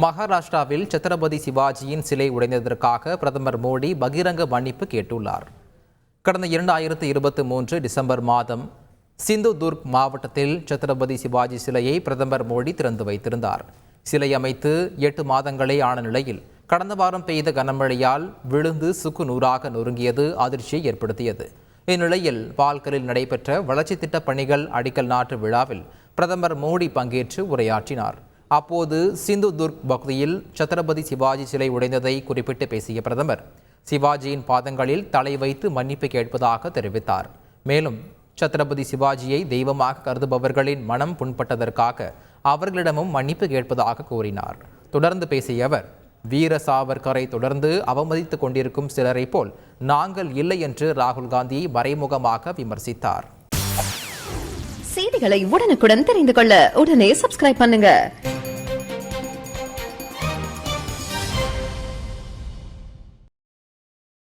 மகாராஷ்டிராவில் சத்ரபதி சிவாஜியின் சிலை உடைந்ததற்காக பிரதமர் மோடி பகிரங்க மன்னிப்பு கேட்டுள்ளார். கடந்த இரண்டாயிரத்து இருபத்தி மூன்று டிசம்பர் மாதம் சிந்து துர்க் மாவட்டத்தில் சத்ரபதி சிவாஜி சிலையை பிரதமர் மோடி திறந்து வைத்திருந்தார். சிலை அமைத்து எட்டு மாதங்களே ஆன நிலையில் கடந்த வாரம் பெய்த கனமழையால் விழுந்து சுக்கு நூறாக நொறுங்கியது அதிர்ச்சியை ஏற்படுத்தியது. இந்நிலையில் பால்கரில் நடைபெற்ற வளர்ச்சி திட்டப் பணிகள் அடிக்கல் நாட்டு விழாவில் பிரதமர் மோடி பங்கேற்று உரையாற்றினார். அப்போது சிந்து துர்க் பகுதியில் சத்ரபதி சிவாஜி சிலை உடைந்ததை குறிப்பிட்டு பேசிய பிரதமர் சிவாஜியின் பாதங்களில் தலை வைத்து மன்னிப்பு கேட்பதாக தெரிவித்தார். மேலும் சத்ரபதி சிவாஜியை தெய்வமாக கருதுபவர்களின் மனம் புண்பட்டதற்காக அவர்களிடமும் மன்னிப்பு கேட்பதாக கூறினார். தொடர்ந்து பேசிய அவர் வீர சாவர்கரை தொடர்ந்து அவமதித்துக் கொண்டிருக்கும் சிலரை போல் நாங்கள் இல்லை என்று ராகுல் காந்தியை மறைமுகமாக விமர்சித்தார். செய்திகளை உடனுக்குடன் தெரிந்து கொள்ள உடனே சப்ஸ்கிரைப் பண்ணுங்க.